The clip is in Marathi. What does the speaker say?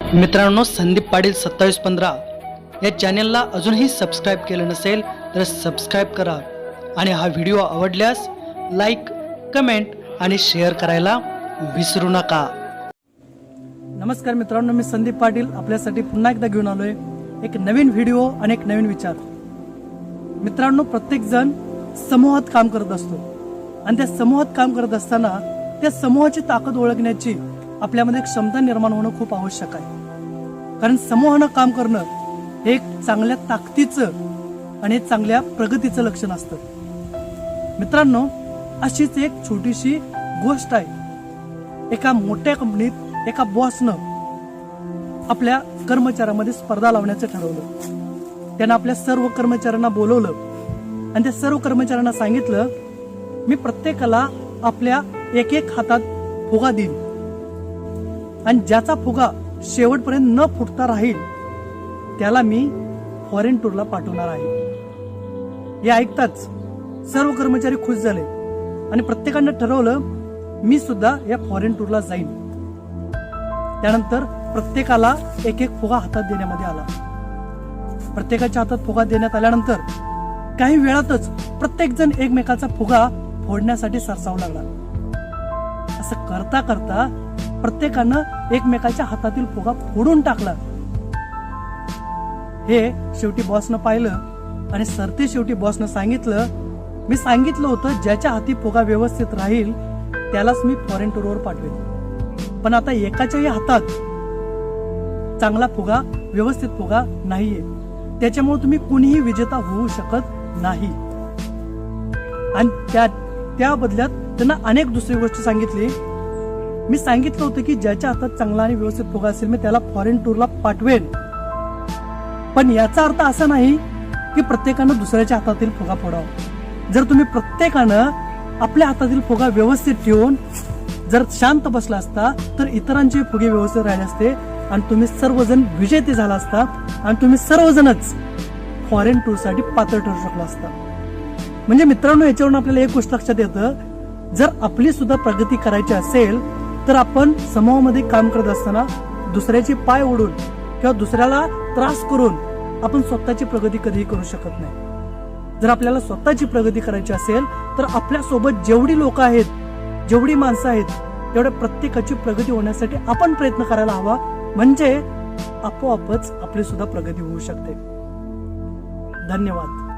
मित्रांनो संदीप पाटील सत्तावीस पंधरा. या चॅनेलला अजूनही सबस्क्राईब केलं नसेल तर सबस्क्राईब करा. आणि हा व्हिडिओ आवडल्यास लाईक कमेंट आणि शेअर करायला विसरू नका. नमस्कार मित्रांनो मी संदीप पाटील. आपल्यासाठी पुन्हा एकदा घेऊन आलोय एक नवीन व्हिडिओ आणि एक नवीन विचार. मित्रांनो प्रत्येक जण समूहात काम करत असतो. आणि त्या समूहात काम करत असताना त्या समूहाची ताकद ओळखण्याची आपल्यामध्ये क्षमता निर्माण होणं खूप आवश्यक आहे. कारण समूहानं काम करणं हे एक चांगल्या ताकदीचं आणि चांगल्या प्रगतीचं लक्षण असतं. मित्रांनो अशीच एक छोटीशी गोष्ट आहे. एका मोठ्या कंपनीत एका बॉसनं आपल्या कर्मचाऱ्यामध्ये स्पर्धा लावण्याचं ठरवलं. त्यानं आपल्या सर्व कर्मचाऱ्यांना बोलवलं आणि त्या सर्व कर्मचाऱ्यांना सांगितलं मी प्रत्येकाला आपल्या एक एक हातात फुगा देईन. आणि ज्याचा फुगा शेवटपर्यंत न फुटता राहील त्याला मी फॉरेन टूरला पाठवणार आहे. हे ऐकताच सर्व कर्मचारी खुश झाले आणि प्रत्येकानं ठरवलं मी सुद्धा या फॉरेन टूरला जाईन. त्यानंतर प्रत्येकाला एक एक फुगा हातात देण्यामध्ये आला. प्रत्येकाच्या हातात फुगा देण्यात आल्यानंतर काही वेळातच प्रत्येक जण एकमेकाचा फुगा फोडण्यासाठी सरसावू लागला. असं करता करता प्रत्येकानं एकमेकाच्या हातातील फुगा फोडून टाकला. हे शेवटी बॉसनं पाहिलं आणि सरते शेवटी बॉसनं सांगितलं. मी सांगितलं होतं ज्याच्या हाती फुगा व्यवस्थित राहील त्यालाच मी फॉरेन टूरवर पाठवेन. पण आता एकाच्याही हातात चांगला फुगा व्यवस्थित फुगा नाहीये. त्याच्यामुळे तुम्ही कुणीही विजेता होऊ शकत नाही. आणि त्या त्या बदल्यात त्यांना अनेक दुसरी गोष्ट सांगितली. मी सांगितलं होतं की ज्याच्या हातात चांगला आणि व्यवस्थित फुगा असेल मी त्याला फॉरेन टूरला पाठवेन. पण याचा अर्थ असा नाही की प्रत्येकानं दुसऱ्याच्या हातातील फुगा फोडावा. जर तुम्ही प्रत्येकानं आपल्या हातातील फुगा व्यवस्थित ठेवून जर शांत बसला असता तर इतरांचे फुगे व्यवस्थित राहिले असते आणि तुम्ही सर्वजण विजेते झाला असता आणि तुम्ही सर्वजणच फॉरेन टूरसाठी पात्र ठरू शकला असता. म्हणजे मित्रांनो याच्यावरून आपल्याला एक गोष्ट लक्षात येतं. जर आपली सुद्धा प्रगती करायची असेल तर आपण समूहामध्ये काम करत असताना दुसऱ्याचे पाय ओढून किंवा दुसऱ्याला त्रास करून आपण स्वतःची प्रगती कधीही करू शकत नाही. जर आपल्याला स्वतःची प्रगती करायची असेल तर आपल्यासोबत जेवढी लोक आहेत जेवढी माणसं आहेत तेवढ्या प्रत्येकाची प्रगती होण्यासाठी आपण प्रयत्न करायला हवा. म्हणजे आपोआपच आपली सुद्धा प्रगती होऊ शकते. धन्यवाद.